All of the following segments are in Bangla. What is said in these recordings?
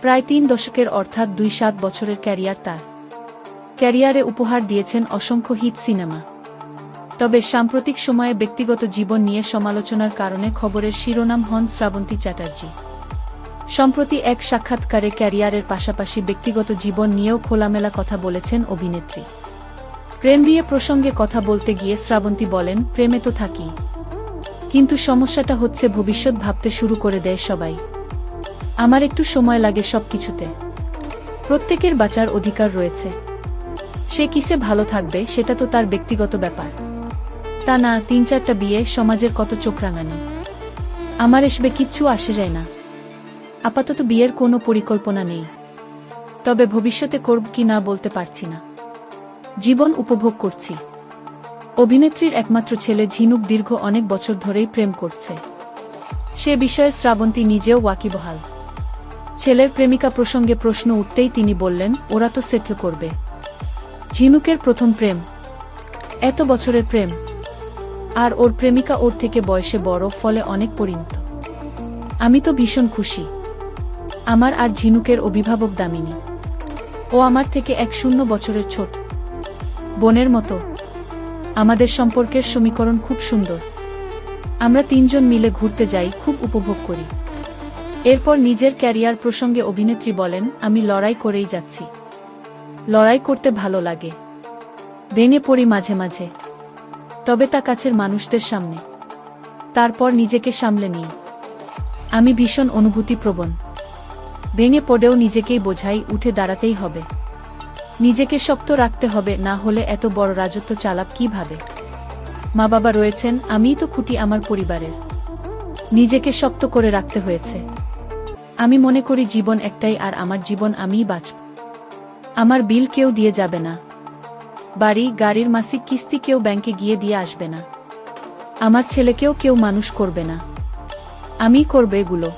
প্রায় তিন দশকের অর্থাৎ দুই সাত বছরের ক্যারিয়ার তার। ক্যারিয়ারে উপহার দিয়েছেন অসংখ্য হিট সিনেমা। তবে সাম্প্রতিক সময়ে ব্যক্তিগত জীবন নিয়ে সমালোচনার কারণে খবরের শিরোনাম হন শ্রাবন্তী চ্যাটার্জি। সম্প্রতি এক সাক্ষাৎকারে ক্যারিয়ারের পাশাপাশি ব্যক্তিগত জীবন নিয়েও খোলামেলা কথা বলেছেন অভিনেত্রী। প্রেম বিয়ে প্রসঙ্গে কথা বলতে গিয়ে শ্রাবন্তী বলেন, প্রেমে তো থাকি। কিন্তু সমস্যাটা হচ্ছে ভবিষ্যৎ ভাবতে শুরু করে দেয় সবাই। আমার একটু সময় লাগে সব কিছুতে প্রত্যেকের বাঁচার অধিকার রয়েছে। সে কিসে ভালো থাকবে সেটা তো তার ব্যক্তিগত ব্যাপার। তা না, তিন চারটা বিয়ে সমাজের কত চোখ রাঙানি। আমার এসবে কিচ্ছু আসে যায় না। আপাতত বিয়ের কোনো পরিকল্পনা নেই। তবে ভবিষ্যতে করব কি না বলতে পারছি না। জীবন উপভোগ করছি। অভিনেত্রীর একমাত্র ছেলে ঝিনুক দীর্ঘ অনেক বছর ধরেই প্রেম করছে। সে বিষয়ে শ্রাবন্তী নিজেও ওয়াকিবহাল। ছেলের প্রেমিকা প্রসঙ্গে প্রশ্ন উঠতেই তিনি বললেন, ওরা তো সেটল করবে। ঝিনুকের প্রথম প্রেম। এত বছরের প্রেম। আর ওর প্রেমিকা ওর থেকে বয়সে বড়, ফলে অনেক পরিণত। আমি তো ভীষণ খুশি। আমার আর ঝিনুকের অভিভাবক দামিনী। ও আমার থেকে এক শূন্য বছরের ছোট। বোনের মতো। আমাদের সম্পর্কের সমীকরণ খুব সুন্দর। আমরা তিনজন মিলে ঘুরতে যাই, খুব উপভোগ করি। এরপর নিজের ক্যারিয়ার প্রসঙ্গে অভিনেত্রী বলেন, আমি লড়াই করেই যাচ্ছি। লড়াই করতে ভালো লাগে। ভেঙে পড়ি মাঝে মাঝে। তবে তা কাছের মানুষদের সামনে। তারপর নিজেকে সামলে নিই। আমি ভীষণ অনুভূতিপ্রবণ। ভেঙে পড়েও নিজেকেই বোঝাই, উঠে দাঁড়াতেই হবে। নিজেকে শক্ত রাখতে হবে, না হলে এত বড় রাজত্ব চালাব কীভাবে? মা বাবা রয়েছেন, আমিই তো খুঁটি আমার পরিবারের। নিজেকে শক্ত করে রাখতে হয়েছে। আমি মনে করি জীবন একটাই আর আমার জীবন আমিই বাঁচব। আমার বিল কেউ দিয়ে যাবে না। বাড়ি, গাড়ির মাসিক কিস্তি কেউ ব্যাংকে গিয়ে দিয়ে আসবে না। আমার ছেলেকেও কেউ মানুষ করবে না। আমিই করবে এগুলো।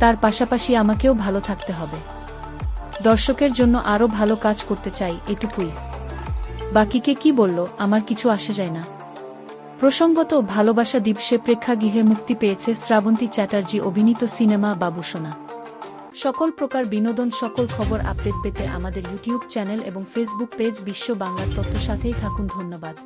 তার পাশাপাশি আমাকেও ভালো থাকতে হবে। দর্শকের জন্য আরও ভালো কাজ করতে চাই এটুকুই। বাকিকে কি বলল, আমার কিছু আসে যায় না। প্রসঙ্গত ভালোবাসা দিবসে প্রেক্ষাগৃহে মুক্তি পেয়েছে শ্রাবন্তী চ্যাটার্জি অভিনীত সিনেমা বাবুসোনা। সকল প্রকার বিনোদন, সকল খবর আপডেট পেতে আমাদের ইউটিউব চ্যানেল এবং ফেসবুক পেজ বিশ্ব বাংলার তথ্য সাথেই থাকুন, ধন্যবাদ।